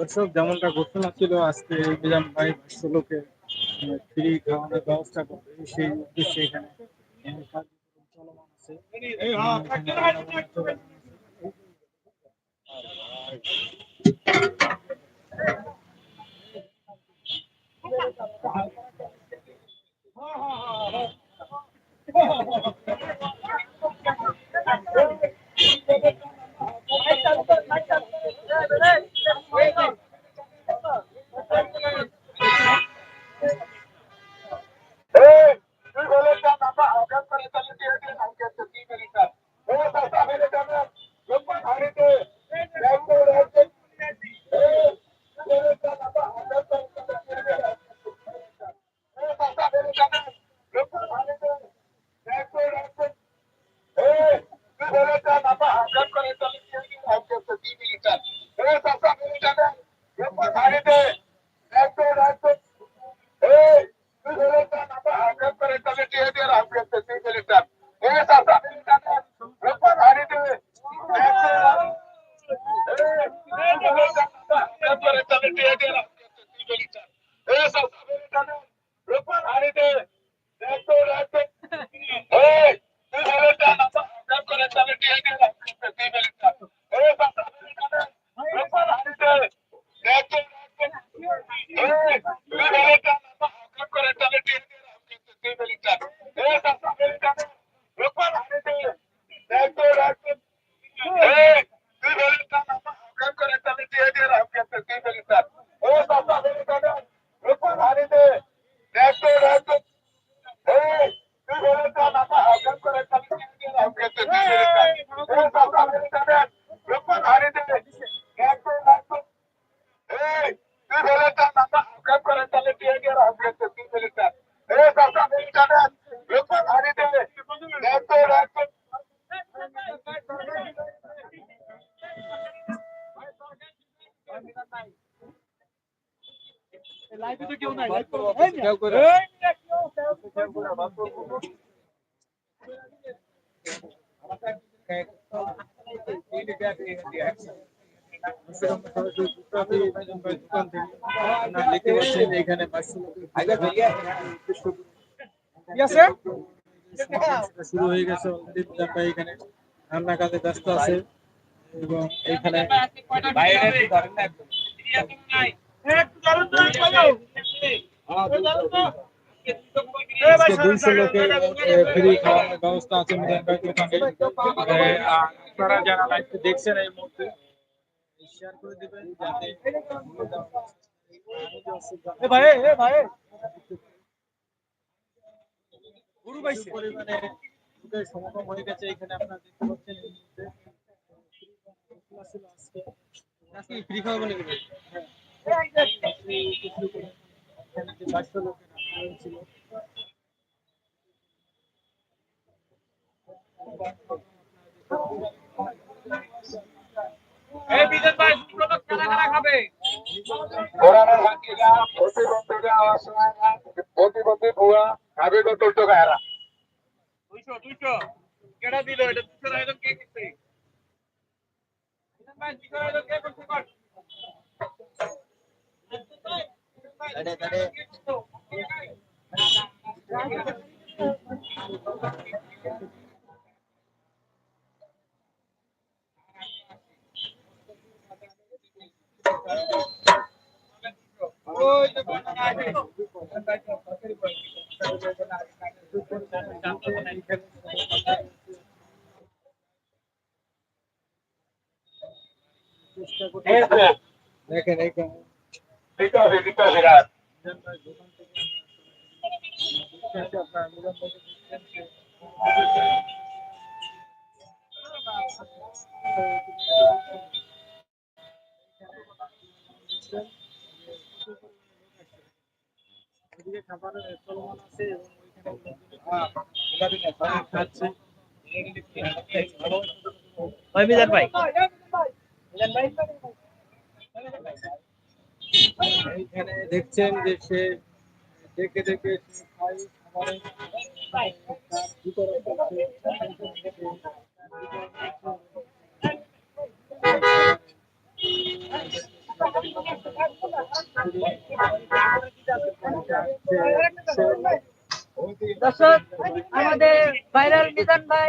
দর্শক যেমনটা ঘোষণা ছিল আজকে মিজান ভাই ভাষ্যলোকে ফ্রি খাওয়ানোর ব্যবস্থা করবে সেই উদ্দেশ্যে এখানে চলমান আছে Thank রান্নাবান্না চলমান আছে। দোকান থেকে আপনারা দেখতে শুরু হয়ে গেছে অলরেডি মিজান ভাই এখানে রান্না কাজে ব্যস্ত আছে এবং এইখানে আজকে দুইশো লোকের ফ্রি হয়ে গেছে এখানে আপনারা দেখতে ফ্রি খাওয়াবো নাকি ভাই? হ্যাঁ এই বিজন ভাই খাবে। প্রতিবন্ধীরা অসহায়রা প্রতিবন্ধী ভুয়া খাবে দুইশো দুইশো। কেটা দিল এটা? দুশো আয়োজন কে করছে বিজন ভাই দুশো কে করছে কর। মিজান ভাইকে দেখছেন যে এদিকে খাবার চলমান আছে এবং ওইখানে ভাই বিজন ভাই এইখানে দেখছেন যে সে দেখে দেখে তার দর্শক আমাদের ভাইরাল মিজান ভাই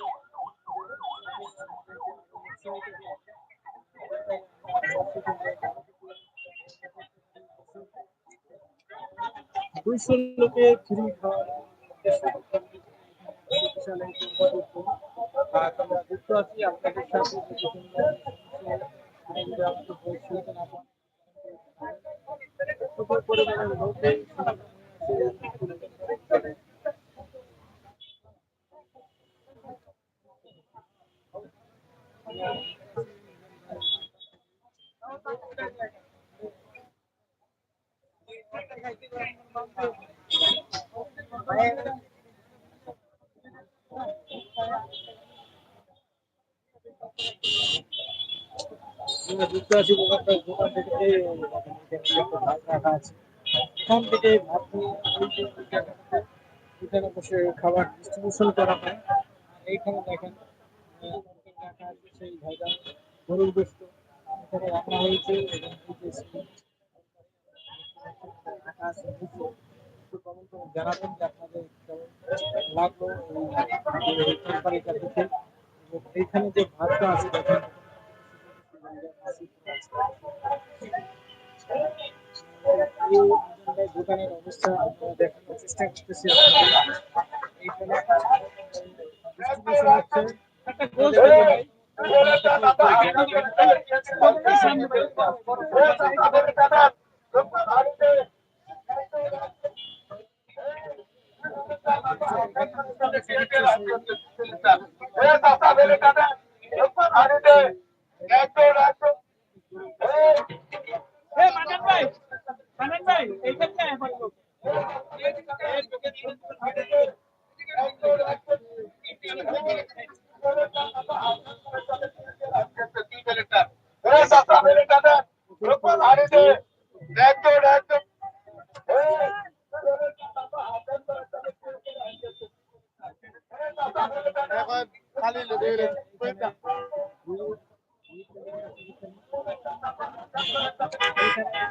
দুইশো লোকে ফ্রি। আর আমরা যুক্ত আছি আপনাদের সাথে যদি আমাদের বই শুনতে না পান, ছোট পরিবারের লোকে আমরা যুক্ত আছি দোকানটা দোকান থেকে ভাত রাখা আছে এখান থেকে ভাত বসে খাবার ডিস্ট্রিবিউশন করা হয়। এইখানে দেখেন আছে সেই এখানে হয়েছে জানাবেন যে আপনাদের লাগল এইখানে যে ভাতটা আছে, দেখেন দোকানের অবস্থা দেখানোর চেষ্টা করতেছি আপনাদের।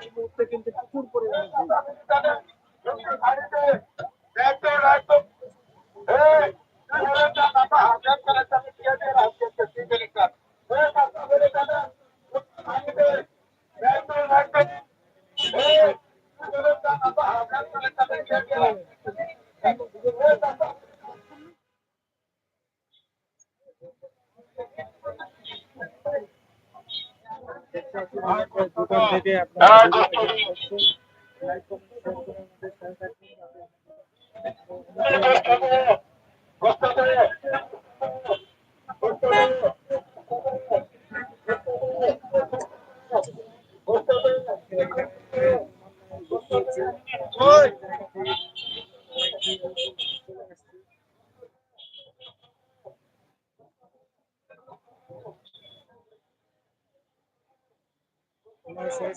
এই মুহূর্তে কিন্তু প্রচুর পরিমাণে দোকান থেকে আপনারা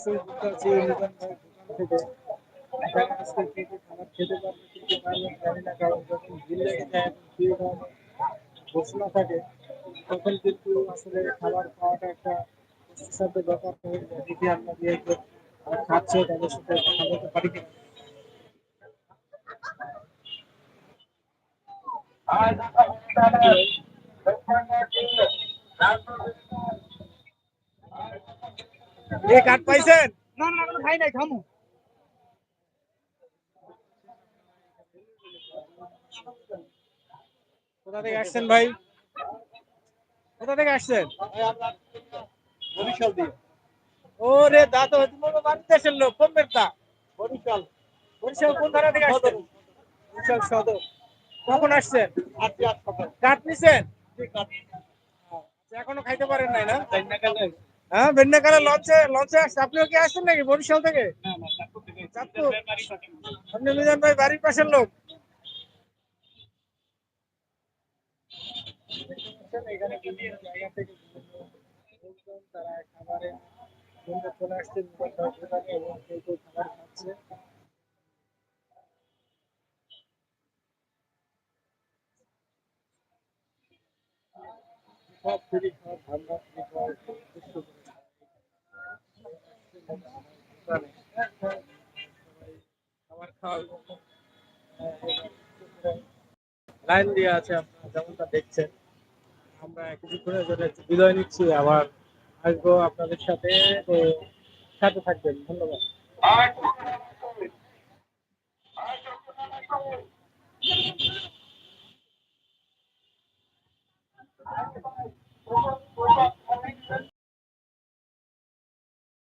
আমরা যুক্ত আছি মিজান দোকান থেকে এখানে আজকে কে কে খাবার খেতে পারবে কে কে জানি না কারণ যখন ভিড় ঘোষণা থাকে তখন কিন্তু আসলে খাবার খাওয়াটা একটা কষ্টসাধ্য ব্যাপার হয়ে যায় দেখি আমরা দিয়ে খাচ্ছে তাদের সাথে বলতে পারি কিনা এ কাট পাইছেন? না না খাই নাই খামু। কোথা থেকে আসছেন ভাই? কোথা থেকে আসছেন? বরিশাল দিয়ে। ওরে দাদা তুমি বাড়িতে দেশের লোক কোন বেরটা বরিশাল। বরিশাল কোন ধারা থেকে আসছেন? বরিশাল সদর। কখন আসছেন? কাঠ নিছেন? আচ্ছা, এখনও খাইতে পারেন নাই না? হ্যাঁ বেন্ডাকারা লঞ্চে লঞ্চে আসছে। আপনিও কি আসছেন নাকি বরিশাল থেকে? চাঁদপুর আপনি মিজান ভাই বাড়ির পাশের লোক। তারা খাবারে চলে আসছে এবং কেউ কেউ খাবার খাচ্ছে সব ফ্রি খাওয়ার ধান্দা ফ্রি খাওয়ার উদ্দেশ্য করে দোকানে খাবার খাওয়ার জন্য লাইন দিয়ে আছে, আপনারা যেমনটা দেখছেন। আমরা কিছুক্ষণের জন্য বিদায় নিচ্ছি, আবার আসব আপনাদের সাথে। সাথে থাকবেন, ধন্যবাদ। আর আর